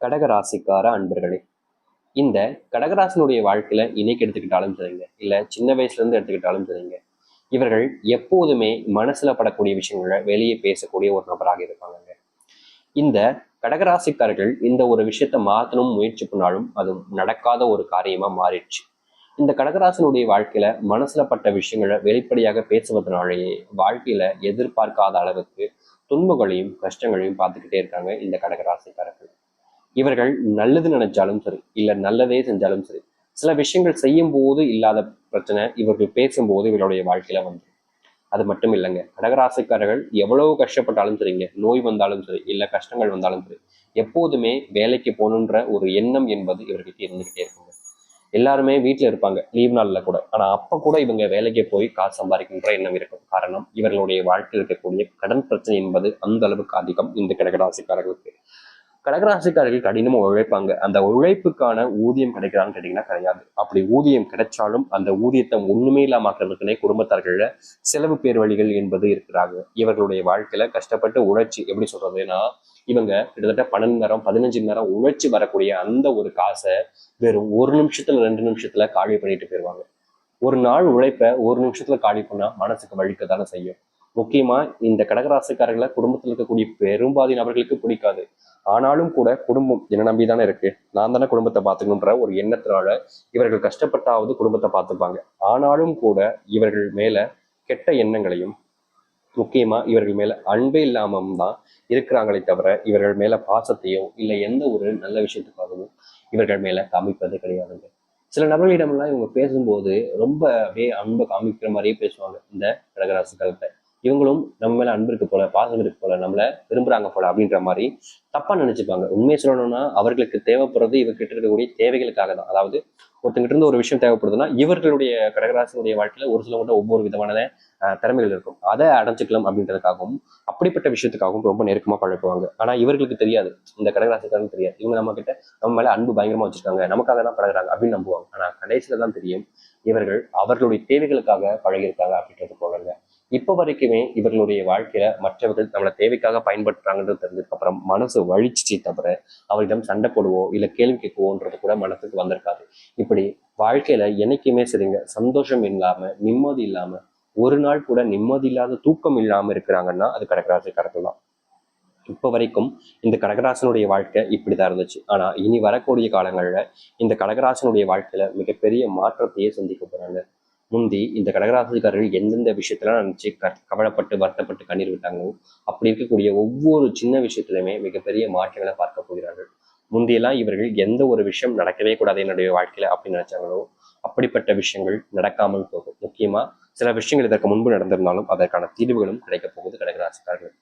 கடகராசிக்கார அன்பர்களே இந்த கடகராசினுடைய வாழ்க்கையில இன்னைக்கு எடுத்துக்கிட்டாலும் சரிங்க. இல்ல சின்ன வயசுல இருந்து எடுத்துக்கிட்டாலும் சரிங்க. இவர்கள் எப்போதுமே மனசுல படக்கூடிய விஷயங்களை வெளியே பேசக்கூடிய ஒரு நபராக இருப்பாங்க இந்த கடகராசிக்காரர்கள் இந்த ஒரு விஷயத்த மாத்தணும் முயற்சி பண்ணாலும் அது நடக்காத ஒரு காரியமா மாறிடுச்சு. இந்த கடகராசனுடைய வாழ்க்கையில மனசுல பட்ட விஷயங்களை வெளிப்படையாக பேசுவதனாலேயே வாழ்க்கையில எதிர்பார்க்காத அளவுக்கு துன்பங்களையும் கஷ்டங்களையும் பார்த்துக்கிட்டே இருக்காங்க இந்த கடகராசிக்காரர்கள். இவர்கள் நல்லது நினைச்சாலும் சரி இல்ல நல்லதே செஞ்சாலும் சரி சில விஷயங்கள் செய்யும் போது இல்லாத பிரச்சனை இவர்கள் பேசும்போது இவர்களுடைய வாழ்க்கையில வந்து அது மட்டும் இல்லைங்க. கடகராசிக்காரர்கள் எவ்வளவு கஷ்டப்பட்டாலும் சரிங்க. நோய் வந்தாலும் சரி இல்ல கஷ்டங்கள் வந்தாலும் சரி எப்போதுமே வேலைக்கு போகணுன்ற ஒரு எண்ணம் என்பது இவர்கிட்ட இருந்துகிட்டே இருக்குங்க. எல்லாருமே வீட்டில் இருப்பாங்க லீவ் நாளில் கூட. ஆனால் அப்போ கூட இவங்க வேலைக்கு போய் காசு சம்பாதிக்கின்ற எண்ணம் இருக்கும். காரணம் இவர்களுடைய வாழ்க்கையில் இருக்கக்கூடிய கடன் பிரச்சனை என்பது அந்த அளவுக்கு அதிகம் இந்த கடகராசிக்காரர்களுக்கு. கடகராசிக்காரர்கள் கடினமாக உழைப்பாங்க. அந்த உழைப்புக்கான ஊதியம் கிடைக்கிறான்னு கேட்டீங்கன்னா கிடையாது. அப்படி ஊதியம் கிடைச்சாலும் அந்த ஊதியத்தை ஒண்ணுமே இல்லாமக்கிறதுக்குனே குடும்பத்தார்கள செலவு பேர் வழிகள் என்பது இருக்கிறாங்க. இவர்களுடைய வாழ்க்கையில கஷ்டப்பட்டு உழைச்சி எப்படி சொல்றதுன்னா இவங்க கிட்டத்தட்ட பன்னெண்டு நேரம் பதினஞ்சு நேரம் உழைச்சி வரக்கூடிய அந்த ஒரு காசை வெறும் ஒரு நிமிஷத்துல ரெண்டு நிமிஷத்துல காலி பண்ணிட்டு போயிடுவாங்க ஒரு நாள் உழைப்ப ஒரு நிமிஷத்துல காலி பண்ணா மனசுக்கு வழிக்க தானே செய்யும். முக்கியமா இந்த கடகராசிக்காரர்களை குடும்பத்தில் இருக்கக்கூடிய பெரும்பாதி நபர்களுக்கு பிடிக்காது. ஆனாலும் கூட குடும்பம் என்ன நம்பி தானே இருக்கு. நான் தானே குடும்பத்தை பார்த்துக்கணுன்ற ஒரு எண்ணத்தினால இவர்கள் கஷ்டப்பட்டாவது குடும்பத்தை பார்த்துப்பாங்க. ஆனாலும் கூட இவர்கள் மேல கெட்ட எண்ணங்களையும் முக்கியமா இவர்கள் மேல அன்பே இல்லாம தான் இருக்கிறாங்களே தவிர இவர்கள் மேல பாசத்தையோ இல்லை எந்த ஒரு நல்ல விஷயத்துக்காகவும் இவர்கள் மேல காமிப்பது கிடையாதுங்க. சில நபர்களிடமெல்லாம் இவங்க பேசும்போது ரொம்ப அப்படியே அன்பை காமிக்கிற மாதிரியே பேசுவாங்க இந்த கடகராசிக்காரத்தை இவங்களும் நம்ம மேல அன்பு இருக்கு போல பாசம் இருக்கு போல நம்மள விரும்புறாங்க போல அப்படின்ற மாதிரி தப்பா நினைச்சுப்பாங்க. உண்மையை சொல்லணும்னா அவர்களுக்கு தேவைப்படுறது இவர்கிட்ட இருக்கக்கூடிய தேவைகளுக்காக தான். அதாவது ஒருத்தங்கிட்ட இருந்து ஒரு விஷயம் தேவைப்படுதுன்னா இவர்களுடைய கடகராசினுடைய வாழ்க்கையில ஒரு சிலவங்க ஒவ்வொரு விதமான திறமைகள் இருக்கும். அதை அடைஞ்சிக்கலாம் அப்படின்றதுக்காகவும் அப்படிப்பட்ட விஷயத்துக்காகவும் ரொம்ப நெருக்கமா பழக்குவாங்க ஆனா இவர்களுக்கு தெரியாது. இந்த கடகராசிக்காரன் தெரியாது. இவங்க நம்ம கிட்ட நம்ம மேல அன்பு பயங்கரமா வச்சிருக்காங்க. நமக்காக தான் பழகுறாங்க அப்படின்னு நம்புவாங்க. ஆனா கடைசியில தான் தெரியும் இவர்கள் அவர்களுடைய தேவைகளுக்காக பழகியிருக்காங்க அப்படின்றது போலங்க. இப்போ வரைக்குமே இவர்களுடைய வாழ்க்கையில மற்றவர்கள் நம்மளை தேவைக்காக பயன்படுத்துறாங்கன்றது தெரிஞ்சதுக்கு அப்புறம் மனசு வழிச்சிச்சு தவிர அவரிடம் சண்டை போடுவோ இல்ல கேள்வி கேட்குவோன்றது கூட மனசுக்கு வந்திருக்காது. இப்படி வாழ்க்கையில என்னைக்குமே சரிங்க சந்தோஷம் இல்லாம நிம்மதி இல்லாம ஒரு நாள் கூட நிம்மதி இல்லாத தூக்கம் இல்லாம இருக்கிறாங்கன்னா அது கடகராசி தான். இப்போ வரைக்கும் இந்த கடகராசனுடைய வாழ்க்கை இப்படிதான் இருந்துச்சு. ஆனா இனி வரக்கூடிய காலங்கள்ல இந்த கடகராசனுடைய வாழ்க்கையில மிகப்பெரிய மாற்றத்தையே சந்திக்க போறாங்க. முந்தி இந்த கடகராசிக்காரர்கள் எந்தெந்த விஷயத்தெல்லாம் நினைச்சு க கவலைப்பட்டு வருத்தப்பட்டு கண்ணீர் விட்டாங்களோ அப்படி இருக்கக்கூடிய ஒவ்வொரு சின்ன விஷயத்திலுமே மிகப்பெரிய மாற்றங்களை பார்க்க போகிறார்கள். முந்தியெல்லாம் இவர்கள் எந்த ஒரு விஷயம் நடக்கவே கூடாது என்னுடைய வாழ்க்கையில அப்படின்னு நினைச்சாங்களோ அப்படிப்பட்ட விஷயங்கள் நடக்காமல் போகும். முக்கியமா சில விஷயங்கள் இதற்கு முன்பு நடந்திருந்தாலும் அதற்கான தீர்வுகளும் கிடைக்கப் போகுது கடகராசிக்காரர்கள்.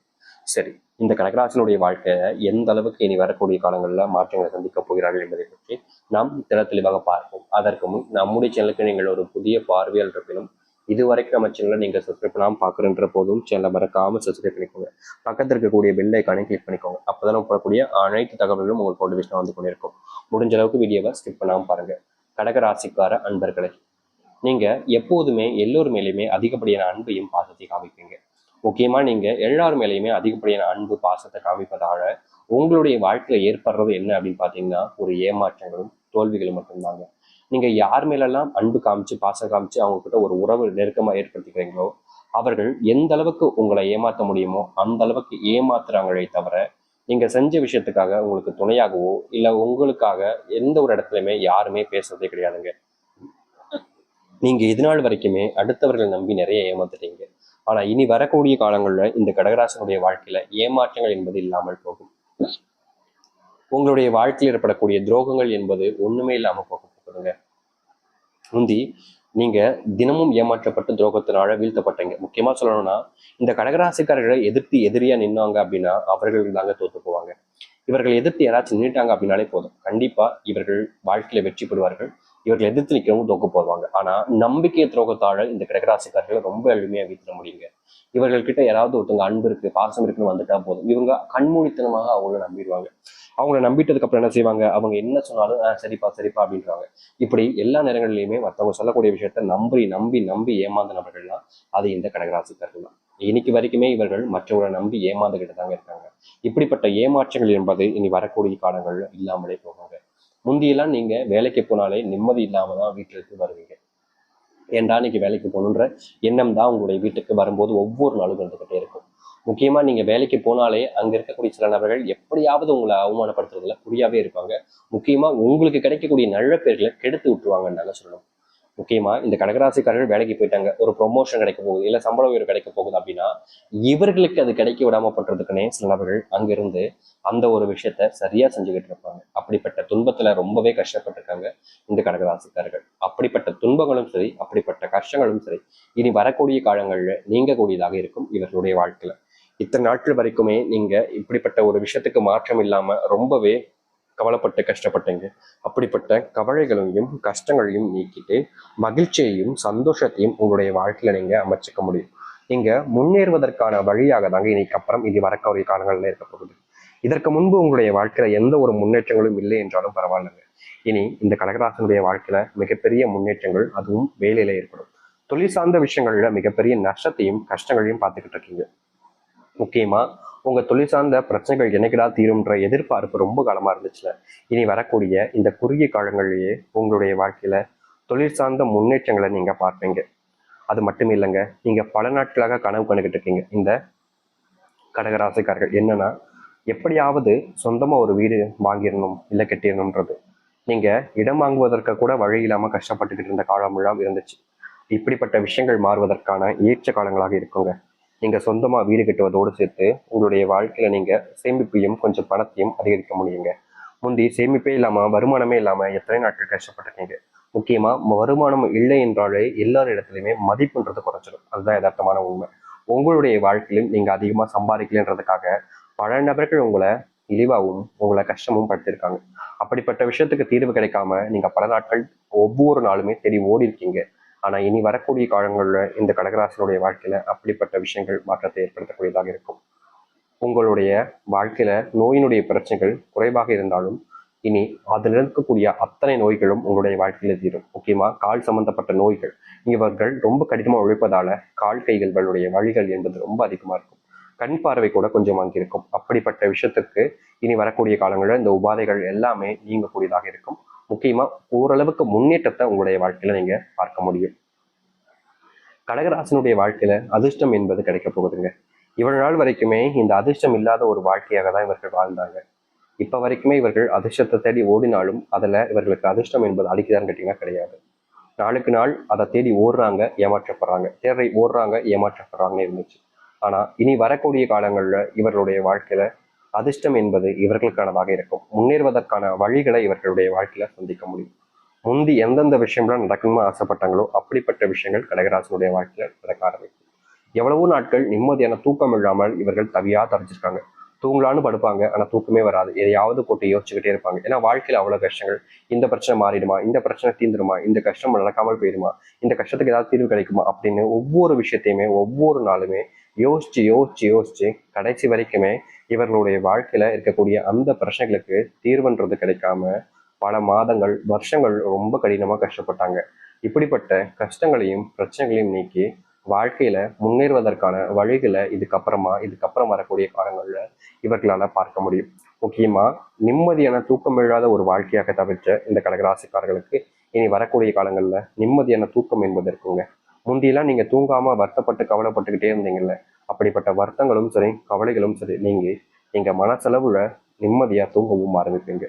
சரி இந்த கடகராசனுடைய வாழ்க்கையை எந்த அளவுக்கு இனி வரக்கூடிய காலங்களில் மாற்றங்களை சந்திக்க போகிறார்கள் என்பதை பற்றி நாம் தெல தெளிவாக பார்ப்போம். அதற்கு முன் நம்முடைய சேனலுக்கு நீங்கள் ஒரு புதிய பார்வையால் இருப்பினும் இதுவரைக்கும் நம்ம சேனலை நீங்கள் சப்ஸ்கிரைப் பண்ணாமல் பார்க்குறன்ற போதும் சேனலை மறக்காமல் சப்ஸ்கிரைப் பண்ணிக்கோங்க. பக்கத்தில் இருக்கக்கூடிய பெல் ஐக்கானை கிளிக் பண்ணிக்கோங்க. அப்போதான் போடக்கூடிய அனைத்து தகவல்களும் உங்களுக்கு நோட்டிஃபிகேஷன் வந்து கொண்டிருக்கும். முடிஞ்ச அளவுக்கு வீடியோவை ஸ்கிப் பண்ணாமல் பாருங்க. கடக ராசிக்கார அன்பர்களே நீங்க எப்போதுமே எல்லோர் மேலேயுமே அதிகப்படியான அன்பையும் பாசத்தையும் காமிப்பீங்க. முக்கியமா நீங்க எல்லார் மேலேயுமே அதிகப்படியான அன்பு பாசத்தை காமிப்பதால உங்களுடைய வாழ்க்கையில ஏற்படுறது என்ன அப்படின்னு பார்த்தீங்கன்னா ஒரு ஏமாற்றங்களும் தோல்விகளும் மட்டும்தாங்க. நீங்க யார் மேலெல்லாம் அன்பு காமிச்சு பாசம் காமிச்சு அவங்க கிட்ட ஒரு உறவு நெருக்கமா ஏற்படுத்திக்கிறீங்களோ அவர்கள் எந்த அளவுக்கு உங்களை ஏமாற்ற முடியுமோ அந்த அளவுக்கு ஏமாத்துறாங்களே தவிர நீங்க செஞ்ச விஷயத்துக்காக உங்களுக்கு துணையாகவோ இல்ல உங்களுக்காக எந்த ஒரு இடத்துலயுமே யாருமே பேசுறதே கிடையாதுங்க. நீங்க இது நாள் வரைக்குமே அடுத்தவர்கள் நம்பி நிறைய ஏமாத்துட்டீங்க ஆனா இனி வரக்கூடிய காலங்கள்ல இந்த கடகராசனுடைய வாழ்க்கையில ஏமாற்றங்கள் என்பது இல்லாமல் போகும். உங்களுடைய வாழ்க்கையில் ஏற்படக்கூடிய துரோகங்கள் என்பது ஒண்ணுமே இல்லாம போகும். போகுதுங்க முந்தி நீங்க தினமும் ஏமாற்றப்பட்டு துரோகத்தினால வீழ்த்தப்பட்டீங்க. முக்கியமா சொல்லணும்னா இந்த கடகராசிக்காரர்களை எதிர்த்து எதிரியா நின்னாங்க அப்படின்னா அவர்கள் தாங்க தோத்து போவாங்க. இவர்கள் எதிர்த்து யாராச்சும் நின்றுட்டாங்க அப்படின்னாலே போதும். கண்டிப்பா இவர்கள் வாழ்க்கையில வெற்றி பெறுவார்கள். இவர்கள் எதிர்த்து நிற்கிறவங்க தோக்க போடுவாங்க. ஆனா நம்பிக்கை துரோகத்தாழ இந்த கடகராசிக்காரர்களை ரொம்ப எளிமையா வீத்திட முடியுங்க. இவர்கள்கிட்ட யாராவது ஒருத்தவங்க அன்பு இருக்கு பாசம் இருக்குன்னு வந்துட்டா போதும். இவங்க கண்மூடித்தனமாக அவங்கள நம்பிடுவாங்க. அவங்கள நம்பிட்டதுக்கு அப்புறம் என்ன செய்வாங்க? அவங்க என்ன சொன்னாலும் சரிப்பா சரிப்பா அப்படின்றாங்க. இப்படி எல்லா நேரங்களிலுமே மற்றவங்க சொல்லக்கூடிய விஷயத்த நம்பி நம்பி நம்பி ஏமாந்த நபர்கள்லாம் அது இந்த கடகராசிக்காரர்கள் தான். இன்னைக்கு வரைக்குமே இவர்கள் மற்றவங்களை நம்பி ஏமாந்துகிட்டு தாங்க இருக்காங்க. இப்படிப்பட்ட ஏமாற்றங்கள் என்பது இனி வரக்கூடிய காலங்கள்ல இல்லாமலே போவாங்க முந்தியெல்லாம் நீங்க வேலைக்கு போனாலே நிம்மதி இல்லாம தான் வீட்டிற்கு வருவீங்க. ஏன்டா இன்னைக்கு வேலைக்கு போகணுன்ற எண்ணம் தான் உங்களுடைய வீட்டுக்கு வரும்போது ஒவ்வொரு நாளும் இருந்துகிட்டே இருக்கும். முக்கியமா நீங்க வேலைக்கு போனாலே அங்க இருக்கக்கூடிய சில நபர்கள் எப்படியாவது உங்களை அவமானப்படுத்துறதுல குறியாவே இருப்பாங்க. முக்கியமா உங்களுக்கு கிடைக்கக்கூடிய நல்ல பேர்களை கெடுத்து விட்டுருவாங்கன்னு தாங்க சொல்லணும். முக்கியமா இந்த கடகராசிக்காரர்கள் வேலைக்கு போயிட்டாங்க. ஒரு ப்ரொமோஷன் கிடைக்க போகுது இல்லை சம்பள உயர்வு கிடைக்க போகுது அப்படின்னா இவர்களுக்கு அது கிடைக்க விடாம பண்றதுக்குன்னே சில நபர்கள் அங்கிருந்து அந்த ஒரு விஷயத்த சரியா செஞ்சுக்கிட்டு இருப்பாங்க. அப்படிப்பட்ட துன்பத்துல ரொம்பவே கஷ்டப்பட்டிருக்காங்க இந்த கடகராசிக்காரர்கள். அப்படிப்பட்ட துன்பங்களும் சரி அப்படிப்பட்ட கஷ்டங்களும் சரி இனி வரக்கூடிய காலங்களில் நீங்கக்கூடியதாக இருக்கும் இவர்களுடைய வாழ்க்கையில். இத்தனை நாட்கள் வரைக்குமே நீங்க இப்படிப்பட்ட ஒரு விஷயத்துக்கு மாற்றம் இல்லாமல் ரொம்பவே கவலைப்பட்டு கஷ்டப்பட்டீங்க. அப்படிப்பட்ட கவலைகளையும் கஷ்டங்களையும் நீக்கிட்டு மகிழ்ச்சியையும் சந்தோஷத்தையும் உங்களுடைய வாழ்க்கையில நீங்க அமைச்சிக்க முடியும். நீங்க முன்னேறுவதற்கான வழியாக தாங்க இன்னைக்கு அப்புறம் இது வரக்கூடிய காலங்களில் இருக்க போகுது. இதற்கு முன்பு உங்களுடைய வாழ்க்கையில எந்த ஒரு முன்னேற்றங்களும் இல்லை என்றாலும் பரவாயில்லைங்க. இனி இந்த கடகராசனுடைய வாழ்க்கையில மிகப்பெரிய முன்னேற்றங்கள் அதுவும் வேலையில ஏற்படும். தொழில் சார்ந்த விஷயங்கள்ல மிகப்பெரிய நஷ்டத்தையும் கஷ்டங்களையும் பார்த்துக்கிட்டு இருக்கீங்க. முக்கியமா உங்கள் தொழில் சார்ந்த பிரச்சனைகள் என்னைக்கிடா தீரும்ன்ற எதிர்பார்ப்பு ரொம்ப காலமாக இருந்துச்சுல. இனி வரக்கூடிய இந்த குறுகிய காலங்களிலேயே உங்களுடைய வாழ்க்கையில் தொழில் சார்ந்த முன்னேற்றங்களை நீங்கள் பார்ப்பீங்க. அது மட்டும் இல்லைங்க நீங்கள் பல நாட்களாக கனவு கண்டுக்கிட்டு இருக்கீங்க. இந்த கடகராசிக்காரர்கள் என்னன்னா எப்படியாவது சொந்தமாக ஒரு வீடு வாங்கிடணும் இல்லை கட்டிடணுன்றது நீங்கள் இடம் வாங்குவதற்கு கூட வழி இல்லாமல் கஷ்டப்பட்டுக்கிட்டு இருந்த காலமெல்லாம் இருந்துச்சு. இப்படிப்பட்ட விஷயங்கள் மாறுவதற்கான ஏற்ற காலங்களாக இருக்குங்க. நீங்கள் சொந்தமாக வீடு கட்டுவதோடு சேர்த்து உங்களுடைய வாழ்க்கையில் நீங்கள் சேமிப்பையும் கொஞ்சம் பணத்தையும் அதிகரிக்க முடியுங்க. முந்தி சேமிப்பே இல்லாமல் வருமானமே இல்லாமல் எத்தனை நாட்கள் கஷ்டப்பட்டிருக்கீங்க? முக்கியமாக வருமானம் இல்லை என்றாலே எல்லார் இடத்துலையுமே மதிப்புன்றது குறைச்சிடும் அதுதான் யதார்த்தமான உண்மை. உங்களுடைய வாழ்க்கையிலும் நீங்கள் அதிகமாக சம்பாதிக்கலன்றதுக்காக பல நபர்கள் உங்களை இழிவாகவும் உங்களை கஷ்டமும் படுத்திருக்காங்க அப்படிப்பட்ட விஷயத்துக்கு தீர்வு கிடைக்காம நீங்கள் பல நாட்கள் ஒவ்வொரு நாளுமே தேடி ஓடி இருக்கீங்க ஆனா இனி வரக்கூடிய காலங்களில் இந்த கடகராசினுடைய வாழ்க்கையில அப்படிப்பட்ட விஷயங்கள் மாற்றத்தை ஏற்படுத்தக்கூடியதாக இருக்கும். உங்களுடைய வாழ்க்கையில நோயினுடைய பிரச்சனைகள் குறைவாக இருந்தாலும் இனி அதில் இருக்கக்கூடிய அத்தனை நோய்களும் உங்களுடைய வாழ்க்கையில தீரும். முக்கியமா கால் சம்பந்தப்பட்ட நோய்கள். இவர்கள் ரொம்ப கடினமாக உழைப்பதால கால் கைகளுடைய வழிகள் என்பது ரொம்ப அதிகமா இருக்கும். கண் பார்வை கூட கொஞ்சம் அங்கிருக்கும் அப்படிப்பட்ட விஷயத்துக்கு இனி வரக்கூடிய காலங்களில் இந்த உபாதைகள் எல்லாமே நீங்கக்கூடியதாக இருக்கும். முக்கியமா ஓரளவுக்கு முன்னேற்றத்தை உங்களுடைய வாழ்க்கையில நீங்க பார்க்க முடியும். கடகராசனுடைய வாழ்க்கையில அதிர்ஷ்டம் என்பது கிடைக்க போகுதுங்க. இவ்வளவு நாள் வரைக்குமே இந்த அதிர்ஷ்டம் இல்லாத ஒரு வாழ்க்கையாக தான் இவர்கள் வாழ்ந்தாங்க. இப்ப வரைக்குமே இவர்கள் அதிர்ஷ்டத்தை தேடி ஓடினாலும் அதுல இவர்களுக்கு அதிர்ஷ்டம் என்பது அடிக்குதான்னு கேட்டீங்கன்னா கிடையாது. நாளுக்கு நாள் அதை தேடி ஓடுறாங்க ஏமாற்றப்படுறாங்க. தேடி ஓடுறாங்க ஏமாற்றப்படுறாங்கன்னு இருந்துச்சு. ஆனா இனி வரக்கூடிய காலங்கள்ல இவர்களுடைய வாழ்க்கையில அதிர்ஷ்டம் என்பது இவர்களுக்கானதாக இருக்கும். முன்னேறுவதற்கான வழிகளை இவர்களுடைய வாழ்க்கையில சந்திக்க முடியும். முந்தி எந்தெந்த விஷயம்லாம் நடக்கணும்னு ஆசைப்பட்டாங்களோ அப்படிப்பட்ட விஷயங்கள் கடகராசனுடைய வாழ்க்கையில நடக்க ஆரம்பிக்கும். எவ்வளவோ நாட்கள் நிம்மதியான தூக்கம் இல்லாமல் இவர்கள் தவியா தரைச்சிருக்காங்க தூங்கலான்னு படுப்பாங்க ஆனா தூக்கமே வராது. எதையாவது போட்டு யோசிச்சுக்கிட்டே இருப்பாங்க. ஏன்னா வாழ்க்கையில அவ்வளவு கஷ்டங்கள். இந்த பிரச்சனை மாறிடுமா? இந்த பிரச்சனை தீந்துருமா இந்த கஷ்டம் நடக்காமல் போயிடுமா இந்த கஷ்டத்துக்கு ஏதாவது தீர்வு கிடைக்குமா? அப்படின்னு ஒவ்வொரு விஷயத்தையுமே ஒவ்வொரு நாளுமே யோசிச்சு யோசிச்சு யோசிச்சு கடைசி வரைக்குமே இவர்களுடைய வாழ்க்கையில இருக்கக்கூடிய அந்த பிரச்சனைகளுக்கு தீர்வுன்றது கிடைக்காம பல மாதங்கள் வருஷங்கள் ரொம்ப கடினமா கஷ்டப்பட்டாங்க. இப்படிப்பட்ட கஷ்டங்களையும் பிரச்சனைகளையும் நீக்கி வாழ்க்கையில முன்னேறுவதற்கான வழிகளை இதுக்கப்புறமா இதுக்கப்புறம் வரக்கூடிய காலங்கள்ல இவர்களால பார்க்க முடியும். முக்கியமா நிம்மதியான தூக்கம் இல்லாத ஒரு வாழ்க்கையாக தவிர்த்த இந்த கடகராசிக்காரர்களுக்கு இனி வரக்கூடிய காலங்கள்ல நிம்மதியான தூக்கம் என்பது இருக்குங்க. முந்தியெல்லாம் நீங்க தூங்காம வருத்தப்பட்டு கவலைப்பட்டுக்கிட்டே இருந்தீங்கல்ல? அப்படிப்பட்ட வருத்தங்களும் சரி கவலைகளும் சரி நீங்க நீங்க மனசளவுல நிம்மதியா தூங்கவும் ஆரம்பிப்பீங்க.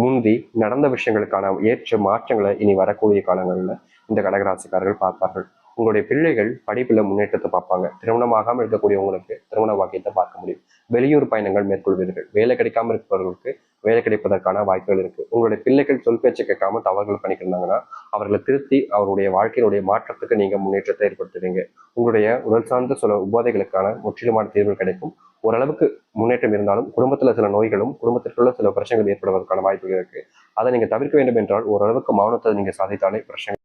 முந்தி நடந்த விஷயங்களுக்கான ஏற்ற மாற்றங்களை இனி வரக்கூடிய காலங்களில் இந்த கடகராசிக்காரர்கள் பார்ப்பார்கள். உங்களுடைய பிள்ளைகள் படிப்புல முன்னேற்றத்தை பார்ப்பாங்க. திருமணமாகாமல் இருக்கக்கூடிய உங்களுக்கு திருமண வாக்கியத்தை பார்க்க முடியும். வெளியூர் பயணங்கள் மேற்கொள்வீர்கள். வேலை கிடைக்காம இருப்பவர்களுக்கு வேலை கிடைப்பதற்கான வாய்ப்புகள் இருக்கு. உங்களுடைய பிள்ளைகள் சொல் பேச்சு கேட்காம தவறுகள் பண்ணிக்கிறாங்கன்னா அவர்களை திருத்தி அவருடைய வாழ்க்கையினுடைய மாற்றத்துக்கு நீங்க முன்னேற்றத்தை ஏற்படுத்துவீங்க. உங்களுடைய உடல் சார்ந்த சில உபாதைகளுக்கான முற்றிலுமான தீர்வு கிடைக்கும். ஓரளவுக்கு முன்னேற்றம் இருந்தாலும் குடும்பத்துல சில நோய்களும் குடும்பத்திற்குள்ள சில பிரச்சனைகள் ஏற்படுவதற்கான வாய்ப்புகள் இருக்கு. அதை நீங்க தவிர்க்க வேண்டும் என்றால் ஓரளவுக்கு மௌனத்தை நீங்க சாதித்தாலே பிரச்சனை